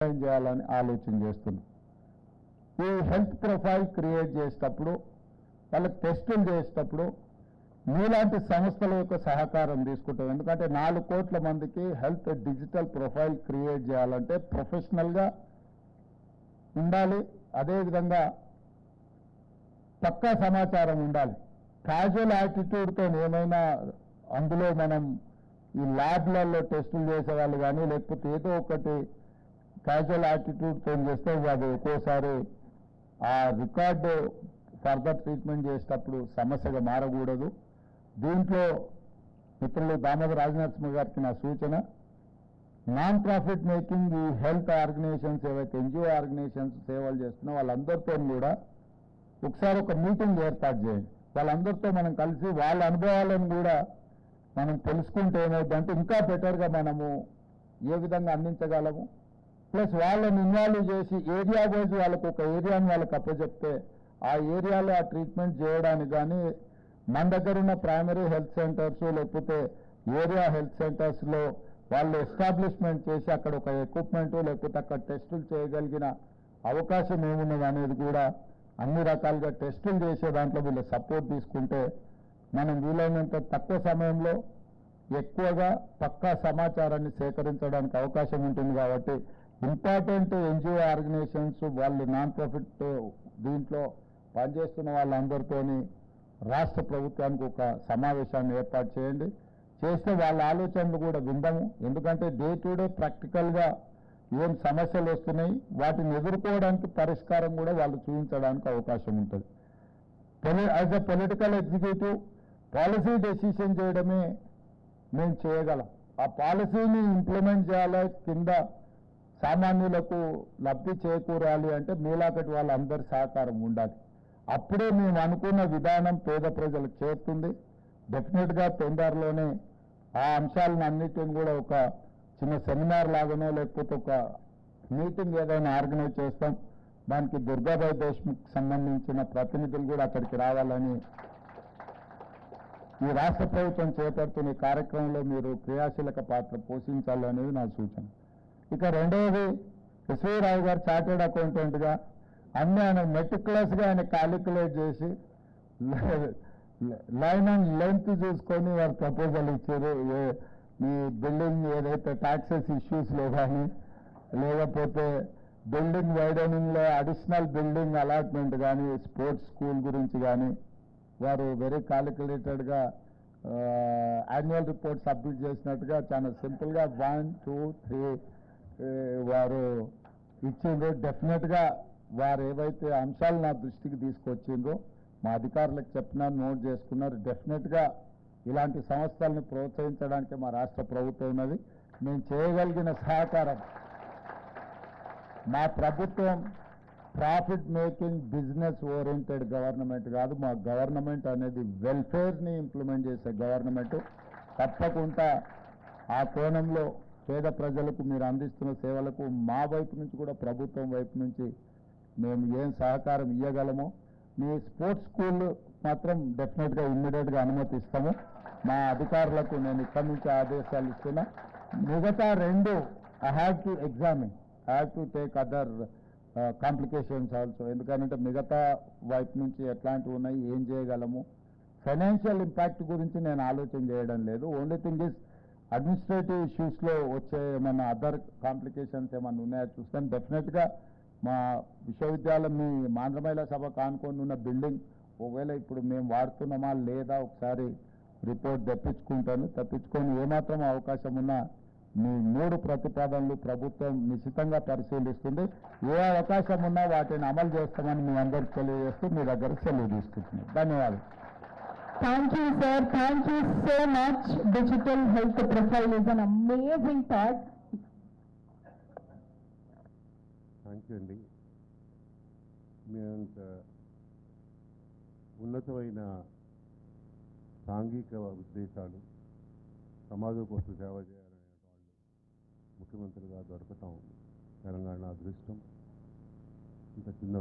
ఏం చేయాలని ఆలోచన చేస్తున్నాం. ఈ హెల్త్ ప్రొఫైల్ క్రియేట్ చేసేటప్పుడు వాళ్ళకి టెస్టులు చేసేటప్పుడు మీలాంటి సంస్థల యొక్క సహకారం తీసుకుంటాం ఎందుకంటే నాలుగు కోట్ల మందికి హెల్త్ డిజిటల్ ప్రొఫైల్ క్రియేట్ చేయాలంటే ప్రొఫెషనల్గా ఉండాలి. అదేవిధంగా పక్కా సమాచారం ఉండాలి. క్యాజువల్ యాటిట్యూడ్తో ఏమైనా అందులో మనం ఈ ల్యాబ్లలో టెస్టులు చేసేవాళ్ళు కానీ లేకపోతే ఏదో ఒకటి క్యాజువల్ యాటిట్యూడ్తో చేస్తే అది ఒక్కోసారి ఆ రికార్డు ఫర్దర్ ట్రీట్మెంట్ చేసేటప్పుడు సమస్యగా మారకూడదు. దీంట్లో మిత్రులు దామోదర రాజనరసింహ గారికి నా సూచన నాన్ ప్రాఫిట్ మేకింగ్ ఈ హెల్త్ ఆర్గనైజేషన్స్ ఏవైతే ఎన్జిఓ ఆర్గనైజేషన్స్ సేవలు చేస్తున్నా వాళ్ళందరితో కూడా ఒకసారి ఒక మీటింగ్ ఏర్పాటు చేయండి. వాళ్ళందరితో మనం కలిసి వాళ్ళ అనుభవాలను కూడా మనం తెలుసుకుంటే ఏమవుతుందంటే ఇంకా బెటర్గా మనము ఏ విధంగా అందించగలము? ప్లస్ వాళ్ళని ఇన్వాల్వ్ చేసి ఏరియా వైజ్ వాళ్ళకు ఒక ఏరియాని వాళ్ళకి అప్పచెప్తే ఆ ఏరియాలో ఆ ట్రీట్మెంట్ చేయడానికి కానీ మన దగ్గర ఉన్న ప్రైమరీ హెల్త్ సెంటర్స్ లేకపోతే ఏరియా హెల్త్ సెంటర్స్లో వాళ్ళు ఎస్టాబ్లిష్మెంట్ చేసి అక్కడ ఒక ఎక్విప్మెంట్ లేకపోతే అక్కడ టెస్టులు చేయగలిగిన అవకాశం ఏమున్నది అనేది కూడా అన్ని రకాలుగా టెస్టులు చేసే దాంట్లో వీళ్ళు సపోర్ట్ తీసుకుంటే మనం వీలైనంత తక్కువ సమయంలో ఎక్కువగా పక్కా సమాచారాన్ని సేకరించడానికి అవకాశం ఉంటుంది కాబట్టి ఇంపార్టెంట్ ఎన్జిఓ ఆర్గనైజేషన్స్ వాళ్ళు నాన్ ప్రాఫిట్ దీంట్లో పనిచేస్తున్న వాళ్ళందరితోని రాష్ట్ర ప్రభుత్వానికి ఒక సమావేశాన్ని ఏర్పాటు చేయండి. చేస్తే వాళ్ళ ఆలోచనలు కూడా విందాము. ఎందుకంటే డే టు డే ప్రాక్టికల్గా ఏం సమస్యలు వస్తున్నాయి వాటిని ఎదుర్కోవడానికి పరిష్కారం కూడా వాళ్ళు చూపించడానికి అవకాశం ఉంటుంది. As a political executive policy decision చేయడమే మేము చేయగలం. ఆ పాలసీని ఇంప్లిమెంట్ చేయాలి కింద సామాన్యులకు లబ్ధి చేకూరాలి అంటే మీలాకటి వాళ్ళందరి సహకారం ఉండాలి. అప్పుడే మేము అనుకున్న విధానం పేద ప్రజలకు చేరుతుంది. డెఫినెట్గా తొందరలోనే ఆ అంశాలను అన్నిటిని కూడా ఒక చిన్న సెమినార్ లాగానో లేకపోతే ఒక మీటింగ్ ఏదైనా ఆర్గనైజ్ చేస్తాం. దానికి దుర్గాబాయ్ దేశ్ముఖ్ సంబంధించిన ప్రతినిధులు కూడా అక్కడికి రావాలని ఈ రాష్ట్ర ప్రభుత్వం చేపడుతున్న కార్యక్రమంలో మీరు క్రియాశీలక పాత్ర పోషించాలనేది నా సూచన. ఇక రెండవది ఎస్వీ గారు చార్టెడ్ అకౌంటెంట్గా అన్ని ఆయన మెటిక్యులస్గా ఆయన క్యాలిక్యులేట్ చేసి లైన్ అండ్ లెంత్ చూసుకొని వారు ప్రపోజల్ ఇచ్చారు. ఈ బిల్డింగ్ ఏదైతే ట్యాక్సెస్ ఇష్యూస్లో కానీ లేకపోతే బిల్డింగ్ వైడనింగ్లో అడిషనల్ బిల్డింగ్ అలాట్మెంట్ కానీ స్పోర్ట్స్ స్కూల్ గురించి కానీ వారు వెరీ క్యాలిక్యులేటెడ్గా యాన్యువల్ రిపోర్ట్ సబ్మిట్ చేసినట్టుగా చాలా సింపుల్గా వన్ టూ త్రీ వారు ఇచ్చిందో డెఫినెట్గా వారు ఏవైతే అంశాలు నా దృష్టికి తీసుకొచ్చిండ్రో మా అధికారులకు చెప్పినా నోట్ చేసుకున్నారు. డెఫినెట్గా ఇలాంటి సంస్థలను ప్రోత్సహించడానికి మా రాష్ట్ర ప్రభుత్వం ఉన్నది. మేము చేయగలిగిన సహకారం మా ప్రభుత్వం profit making business oriented government కాదు. మా గవర్నమెంట్ అనేది వెల్ఫేర్ని ఇంప్లిమెంట్ చేసే గవర్నమెంట్ తప్పకుండా ఆ కోణంలో పేద ప్రజలకు మీరు అందిస్తున్న సేవలకు మా వైపు నుంచి కూడా ప్రభుత్వం వైపు నుంచి మేము ఏం సహకారం ఇవ్వగలమో మీ స్పోర్ట్స్ స్కూల్ మాత్రం డెఫినెట్గా ఇమ్మీడియట్గా అనుమతిస్తాము. మా అధికారులకు నేను ఇక్కడి నుంచి ఆదేశాలు ఇస్తున్నా. మిగతా రెండు I have to examine I have to take other complications also ఎందుకంటే మిగతా వైపు నుంచి ఎట్లాంటివి ఉన్నాయి ఏం చేయగలము? ఫైనాన్షియల్ ఇంపాక్ట్ గురించి నేను ఆలోచన చేయడం లేదు. ఓన్లీ థింగ్ ఇస్ అడ్మినిస్ట్రేటివ్ ఇష్యూస్లో వచ్చే ఏమైనా అదర్ కాంప్లికేషన్స్ ఏమైనా ఉన్నాయో? చూస్తాను డెఫినెట్గా మా విశ్వవిద్యాలయం మీ మాంధ్ర మహిళా సభ కానుకొని ఉన్న బిల్డింగ్ ఒకవేళ ఇప్పుడు మేము వాడుతున్నామా లేదా ఒకసారి రిపోర్ట్ తెప్పించుకుంటాను. తప్పించుకొని ఏమాత్రం అవకాశం ఉన్నా మీ మూడు ప్రతిపాదనలు ప్రభుత్వం నిశ్చితంగా పరిశీలిస్తుంది. ఏ అవకాశం ఉన్నా వాటిని అమలు చేస్తామని మీ అందరికి తెలియజేస్తూ మీ దగ్గర సెలవు తీసుకుంటున్నాను. ధన్యవాదాలు. Thank you, sir. Thank you so much. Digital health profile is an amazing part. Thank you అండి మీ అంత ఉన్నతమైన సాంఘిక ఉద్దేశాలు సమాజం కోసం సేవ చేయాలనే వాళ్ళు ముఖ్యమంత్రిగా దొరకటం తెలంగాణ అదృష్టం ఇంత చిన్న